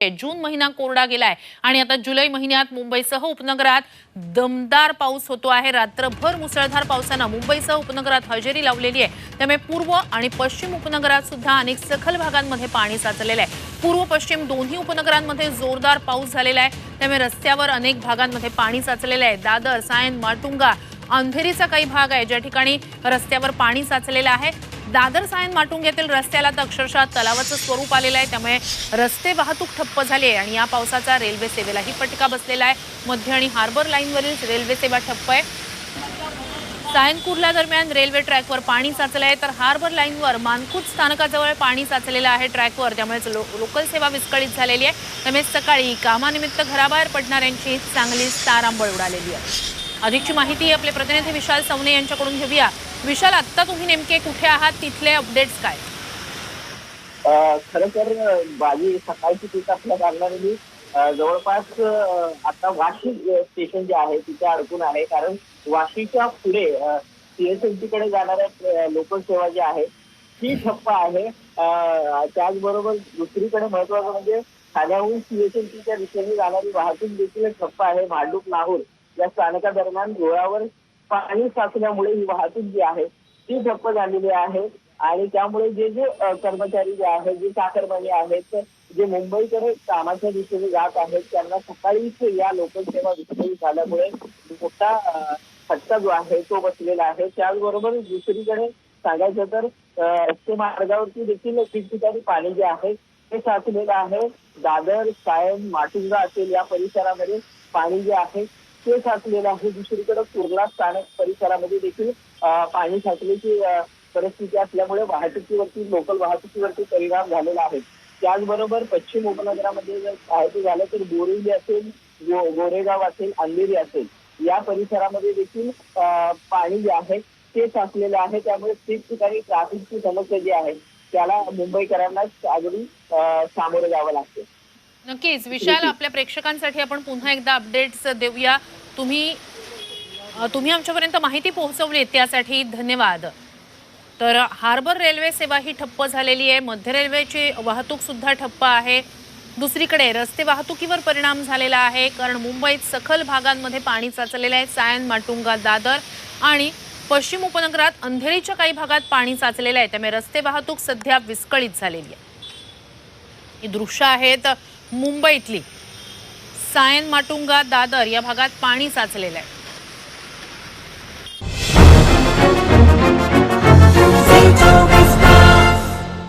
जून महिना कोरडा गेलाय. आणि आता जुलै महिन्यात मुंबईसह उपनगरात दमदार पाऊस होतो आहे. रात्रभर मुसळधार पावसानं मुंबईसह उपनगरात हजेरी लावलेली आहे. त्यामुळे पूर्व आणि पश्चिम उपनगरात सुद्धा अनेक सखल भागांमध्ये पाणी साचलेलं आहे. पूर्व पश्चिम दोन्ही उपनगरांमध्ये जोरदार पाऊस झालेला आहे. त्यामुळे रस्त्यावर अनेक भागांमध्ये पाणी साचलेलं आहे. दादर सायन माटुंगा अंधेरीचा काही भाग आहे ज्या ठिकाणी रस्त्यावर पाणी साचलेलं आहे. दादर सायन माटुंग येथील रस्त्याला तर अक्षरशः तलावाचं स्वरूप आलेलं आहे. त्यामुळे रस्ते वाहतूक ठप्प झाली आहे आणि या पावसाचा रेल्वे सेवेलाही फटका बसलेला आहे. मध्य आणि हार्बर लाईनवरील रेल्वे सेवा ठप्प आहे. सायनपूरला दरम्यान रेल्वे ट्रॅकवर पाणी साचलं आहे. तर हार्बर लाईनवर मानखुत स्थानकाजवळ पाणी साचलेलं आहे ट्रॅकवर. त्यामुळेच लो लोकल सेवा विस्कळीत झालेली आहे. त्यामुळे सकाळी कामानिमित्त घराबाहेर पडणाऱ्यांची चांगली तारांबळ उडालेली आहे. अधिकची माहिती आपले प्रतिनिधी विशाल सवने यांच्याकडून घेऊया. विशाल आत्ता तुम्ही नेमके कुठे आहात? तिथले अपडेट्स काय? खर खरं तर अ, माझी सकाळची पीक असल्या कारणाने जवळपास आता वाशी स्टेशन जे आहे तिथे अडकून आहे. कारण वाशीच्या पुढे सीएसएमटी कडे जाणाऱ्या लोकल सेवा जी आहे ती ठप्प आहे. त्याचबरोबर दुसरीकडे महत्वाचं म्हणजे ठाण्याहून सीएसएमटीच्या दिशेने जाणारी वाहतूक देखील ठप्प आहे. भांडूप लाहोर. या स्थानकादरम्यान रुळावर पाणी साचल्यामुळे ही वाहतूक जी आहे ती ठप्प झालेली आहे. आणि त्यामुळे जे जे कर्मचारी जे आहेत जे चाकरमानी आहेत जे मुंबईकडे कामाच्या दिशेने जात आहेत त्यांना सकाळीच या लोकसेवा विस्कळीत झाल्यामुळे मोठा फटका जो आहे तो बसलेला आहे. त्याचबरोबर दुसरीकडे सांगायचं तर रस्ते मार्गावरती देखील ठिकठिकाणी पाणी जे आहे ते साचलेलं आहे. दादर सायन माटुंगा असेल या परिसरामध्ये पाणी जे आहे ते साचलेलं आहे. दुसरीकडे कुर्ला स्थानक परिसरामध्ये देखील पाणी साचल्याची परिस्थिती असल्यामुळे वाहतुकीवरती लोकल वाहतुकीवरती परिणाम झालेला आहे. त्याचबरोबर पश्चिम उपनगरामध्ये जर पाहायचं झालं तर बोरिवली असेल गोरेगाव असेल अंधेरी असेल या परिसरामध्ये देखील पाणी जे आहे ते साचलेलं आहे. त्यामुळे ठिकठिकाणी ट्रॅफिकची समस्या जी आहे त्याला मुंबईकरांना अगदी सामोरं जावं लागतं. नक्कीच. विशाल आपल्या प्रेक्षकांसाठी आपण पुन्हा एकदा अपडेट्स देऊया. तुम्ही तुम्ही आमच्यापर्यंत माहिती पोहोचवली त्यासाठी धन्यवाद. तर हार्बर रेल्वे सेवा ही ठप्प झालेली आहे. मध्य रेल्वेची वाहतूक सुद्धा ठप्प आहे. दुसरीकडे रस्ते वाहतुकीवर परिणाम झालेला आहे. कारण मुंबईत सखल भागांमध्ये पाणी साचलेलं आहे. सायन माटुंगा दादर आणि पश्चिम उपनगरात अंधेरीच्या काही भागात पाणी साचलेलं आहे. त्यामुळे रस्ते वाहतूक सध्या विस्कळीत झालेली आहे. ही दृश्य आहेत. मुंबईतली सायन माटुंगा दादर या भागात पाणी साचलेलं आहे.